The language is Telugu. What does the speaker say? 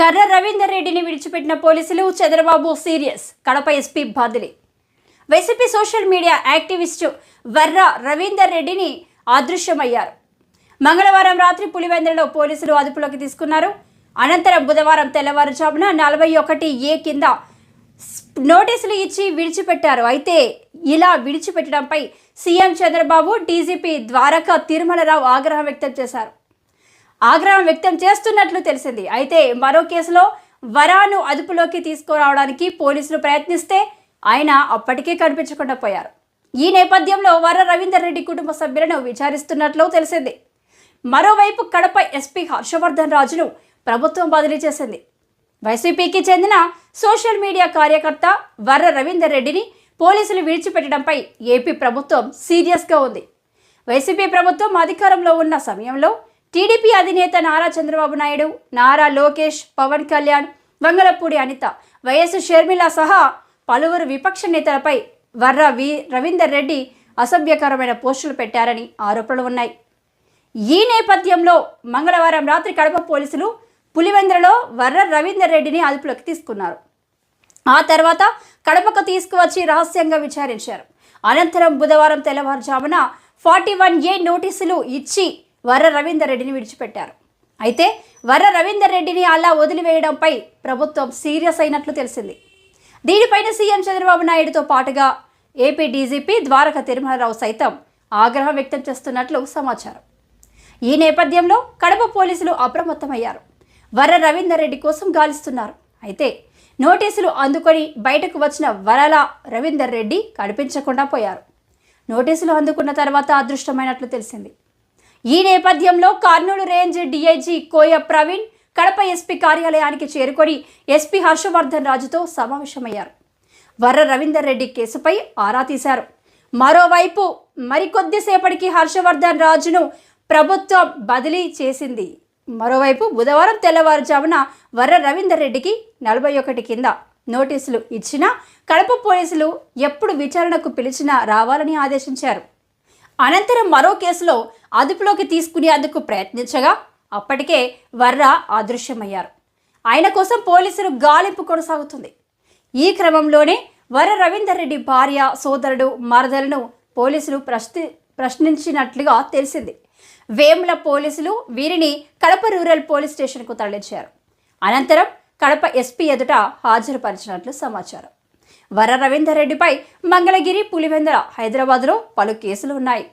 కర్ర రవీందర్ రెడ్డిని విడిచిపెట్టిన పోలీసులు చంద్రబాబు సీరియస్. కడప ఎస్పీ బదిలీ YCP social media activist Varra Ravinder రెడ్డిని అదృశ్యమయ్యారు. మంగళవారం రాత్రి పులివెందులలో పోలీసులు అదుపులోకి తీసుకున్నారు. అనంతరం బుధవారం తెల్లవారుజామున నలభై ఒకటి ఏ కింద నోటీసులు ఇచ్చి విడిచిపెట్టారు. అయితే ఇలా విడిచిపెట్టడంపై సీఎం చంద్రబాబు డీజీపీ ద్వారకా తిరుమలరావు ఆగ్రహం వ్యక్తం చేశారు. ఆగ్రహం వ్యక్తం చేస్తున్నట్లు తెలిసింది. అయితే మరో కేసులో వరాను అదుపులోకి తీసుకురావడానికి పోలీసులు ప్రయత్నిస్తే ఆయన అప్పటికే కనిపించకుండా పోయారు. ఈ నేపథ్యంలో వర రవీందర్ రెడ్డి కుటుంబ సభ్యులను విచారిస్తున్నట్లు తెలిసింది. మరోవైపు కడప ఎస్పీ హర్షవర్ధన్ రాజును ప్రభుత్వం బదిలీ చేసింది. వైసీపీకి చెందిన సోషల్ మీడియా కార్యకర్త వర్ర రవీందర్ రెడ్డిని పోలీసులు విడిచిపెట్టడంపై ఏపీ ప్రభుత్వం సీరియస్గా ఉంది. వైసీపీ ప్రభుత్వం అధికారంలో ఉన్న సమయంలో టీడీపీ అధినేత నారా చంద్రబాబు నాయుడు నారా లోకేష్ పవన్ కళ్యాణ్ వంగలపూడి అనిత వైఎస్ షర్మిల సహా పలువురు విపక్ష నేతలపై వర్ర వి రవీందర్ రెడ్డి అసభ్యకరమైన పోస్టులు పెట్టారని ఆరోపణలు ఉన్నాయి. ఈ నేపథ్యంలో మంగళవారం రాత్రి కడప పోలీసులు పులివెందులలో వర్ర రవీందర్ రెడ్డిని అదుపులోకి తీసుకున్నారు. ఆ తర్వాత కడపకు తీసుకువచ్చి రహస్యంగా విచారించారు. అనంతరం బుధవారం తెల్లవారుజామున ఫార్టీ వన్ ఏ నోటీసులు ఇచ్చి వర రవీందర్ రెడ్డిని విడిచిపెట్టారు. అయితే వర రవీందర్ రెడ్డిని అలా వదిలివేయడంపై ప్రభుత్వం సీరియస్ అయినట్లు తెలిసింది. దీనిపైన సీఎం చంద్రబాబు నాయుడుతో పాటుగా ఏపీ డీజీపీ ద్వారక తిరుమలరావు సైతం ఆగ్రహం వ్యక్తం చేస్తున్నట్లు సమాచారం. ఈ నేపథ్యంలో కడప పోలీసులు అప్రమత్తమయ్యారు. వర రవీందర్ రెడ్డి కోసం గాలిస్తున్నారు. అయితే నోటీసులు అందుకొని బయటకు వచ్చిన వరల రవీందర్ రెడ్డి కనిపించకుండా పోయారు. నోటీసులు అందుకున్న తర్వాత అదృష్టమైనట్లు తెలిసింది. ఈ నేపథ్యంలో Kurnool range DIG Koya Praveen Kadapa SP కార్యాలయానికి చేరుకొని ఎస్పీ హర్షవర్ధన్ రాజుతో సమావేశమయ్యారు. వర్ర రవీందర్ రెడ్డి కేసుపై ఆరా తీశారు. మరోవైపు మరికొద్దిసేపటికి హర్షవర్ధన్ రాజును ప్రభుత్వం బదిలీ చేసింది. మరోవైపు బుధవారం తెల్లవారుజామున వర్ర రవీందర్ రెడ్డికి నలభై ఒకటి కింద నోటీసులు ఇచ్చినా కడప పోలీసులు ఎప్పుడు విచారణకు పిలిచినా రావాలని ఆదేశించారు. అనంతరం మరో కేసులో అదుపులోకి తీసుకునేందుకు ప్రయత్నించగా అప్పటికే వర్ర అదృశ్యమయ్యారు. ఆయన కోసం పోలీసులు గాలింపు కొనసాగుతుంది. ఈ క్రమంలోనే వర రవీందర్ రెడ్డి భార్య సోదరుడు మరదలను పోలీసులు ప్రశ్ని ప్రశ్నించినట్లుగా తెలిసింది. వేముల పోలీసులు వీరిని కడప రూరల్ పోలీస్ స్టేషన్కు తరలించారు. అనంతరం కడప ఎస్పీ ఎదుట హాజరుపరిచినట్లు సమాచారం. వర రవీందర్ రెడ్డిపై మంగళగిరి పులివెందుల హైదరాబాద్లో పలు కేసులు ఉన్నాయి